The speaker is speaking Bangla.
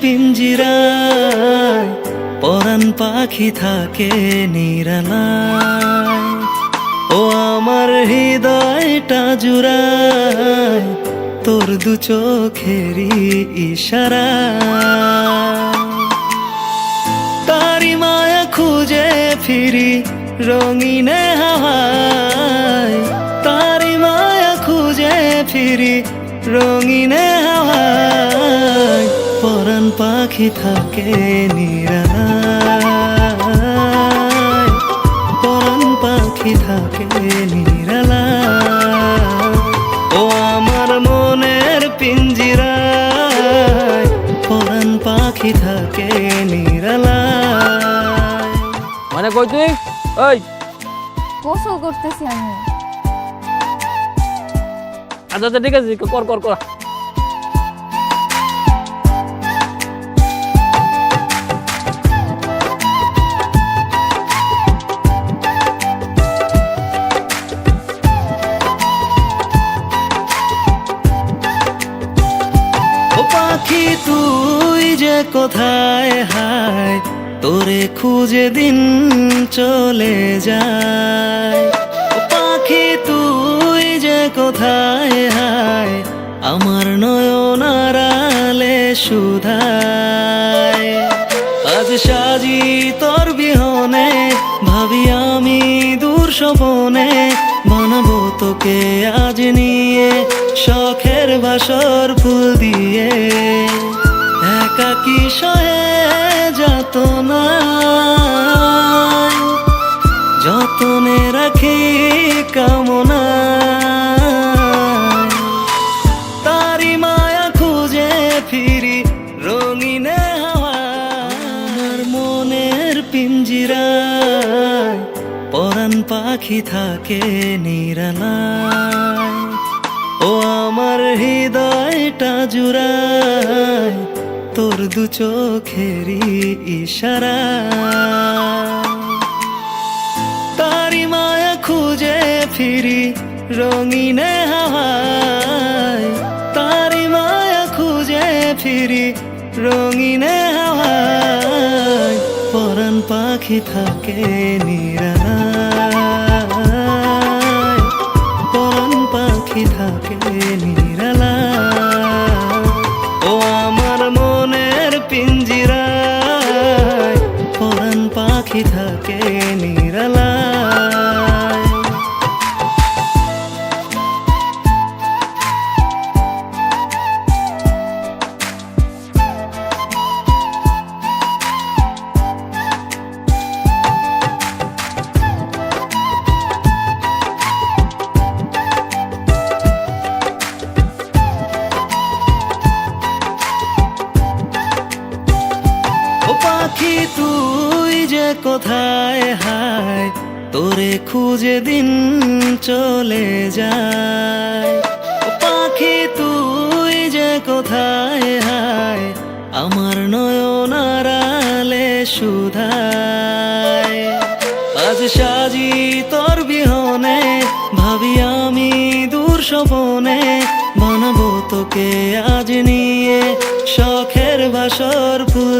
পিঞ্জিরায় পরাণ পাখি থাকে নিরালায়। ও আমার হৃদয়টা জুড়ায়, তোর দু চোখেরই ইশারা তারি মায়া খুঁজে ফিরি রঙিনে হাওয়ায়। তারি মায়া খুঁজে ফিরি রঙিনে হাওয়ায়। পাখি থাকে নিরালায়। পরাণ পাখি থাকে নিরালায়। ও আমার মনের পিঞ্জিরায় পরাণ পাখি থাকে নিরালায়। মানে কই তুই? ওই। গোসল করতেছি আমি। আচ্ছা আচ্ছা ঠিক আছে কর কর কর। পাখি তুই যে কোথায় হায়, তোরে খুঁজে দিন চলে যায়। পাখি তুই যে কোথায় হায়, আমার নয়ন আড়ালে সুধায়। আজ সাজি তোর বিহনে, ভাবি আমি দূর স্বপনে, বানাবো তোকে আজ নিয়ে শখের বাসর ফুল দিয়ে একাকি সহে যত না যতনে রাখি কামনা। খুঁজে ফিরি মনের পিঞ্জিরায়। পরাণ পাখি থাকে নিরালায়। ও আমার হৃদয়টা জুড়ায় তোর দু চোখেরই ইশারা। তারি মায়া খুঁজে ফিরি রঙিনে হাওয়ায়। তারি মায়া খুঁজে ফিরি রঙিনে হাওয়ায়। পরাণ পাখি থাকে নিরালায়। পাখি থাকে নিরালা। ও আমার মনের পিঞ্জিরায় পরাণ পাখি থাকে নিরালায় তুই যে কোথায়, হায়, তোরে খুঁজে দিন চলে যায়। পাখি, তুই যে কোথায়, হায়, আমার নয়ন আড়ালে সুধায় আজ সাজি তোর বিহনে, ভাবি আমি দূর স্বপনে, বানাবো তোকে আজ নিয়ে শখের বাসর ফুল।